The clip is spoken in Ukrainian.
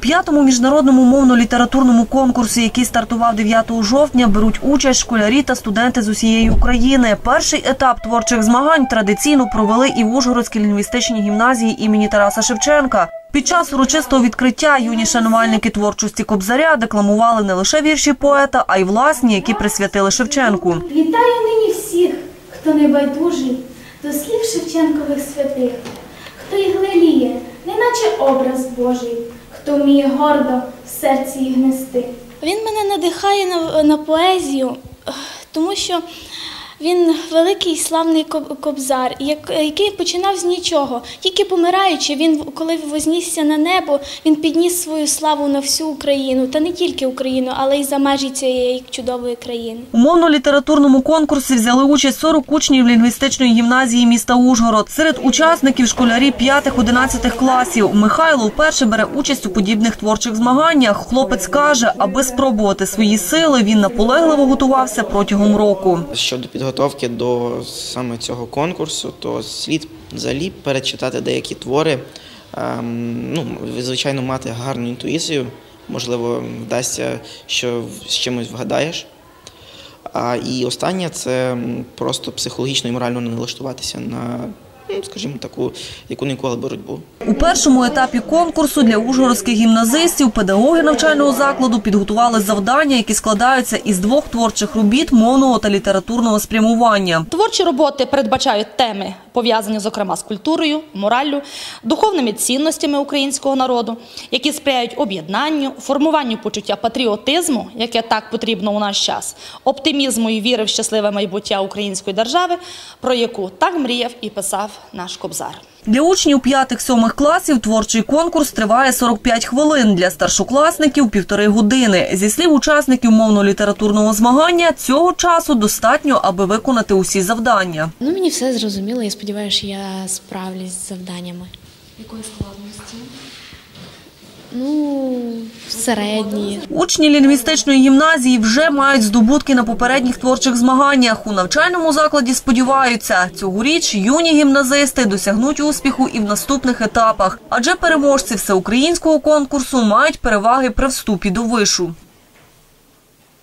п'ятому міжнародному мовно-літературному конкурсі, який стартував 9 жовтня, беруть участь школярі та студенти з усієї України. Перший етап творчих змагань традиційно провели і в Ужгородській лінгвістичній гімназії імені Тараса Шевченка. Під час урочистого відкриття юні шанувальники творчості Кобзаря декламували не лише вірші поета, а й власні, які присвятили Шевченку. Вітаю нині всіх, хто не байдужий до слів Шевченкових святих, хто їх леліє, неначе образ Божий, хто вміє гордо в серці їх нести. Він мене надихає на, на поезію, тому що він великий славний кобзар, як- який починав з нічого. Тільки помираючи, він, коли вознісся на небо, він підніс свою славу на всю Україну, та не тільки Україну, але й за межі цієї чудової країни. У мовно-літературному конкурсі взяли участь 40 учнів лінгвістичної гімназії міста Ужгород. Серед учасників школярі 5-11 класів. Михайло вперше бере участь у подібних творчих змаганнях. Хлопець каже, аби спробувати свої сили, він наполегливо готувався протягом року. Щодо підготовки до саме цього конкурсу, то слід взагалі перечитати деякі твори. Ем, ну, звичайно, мати гарну інтуїцію, можливо, вдасться, що з чимось вгадаєш. А і останнє це просто психологічно і морально не налаштуватися на, ну, скажімо, таку, яку ніколи боротьбу. У першому етапі конкурсу для ужгородських гімназистів педагоги навчального закладу підготували завдання, які складаються із двох творчих робіт мовного та літературного спрямування. Творчі роботи передбачають теми, пов'язані зокрема з культурою, мораллю, духовними цінностями українського народу, які сприяють об'єднанню, формуванню почуття патріотизму, яке так потрібно у наш час, оптимізму і віри в щасливе майбуття української держави, про яку так мріяв і писав наш кобзар. Для учнів 5-7 класів творчий конкурс триває 45 хвилин, для старшокласників – півтори години. Зі слів учасників мовно-літературного змагання, цього часу достатньо, аби виконати усі завдання. Ну, мені все зрозуміло, я сподіваюся, що я справлюсь з завданнями. Якої складності? Ну, середні. Учні лінгвістичної гімназії вже мають здобутки на попередніх творчих змаганнях. У навчальному закладі сподіваються, цьогоріч юні гімназисти досягнуть успіху і в наступних етапах, адже переможці всеукраїнського конкурсу мають переваги при вступі до вишу.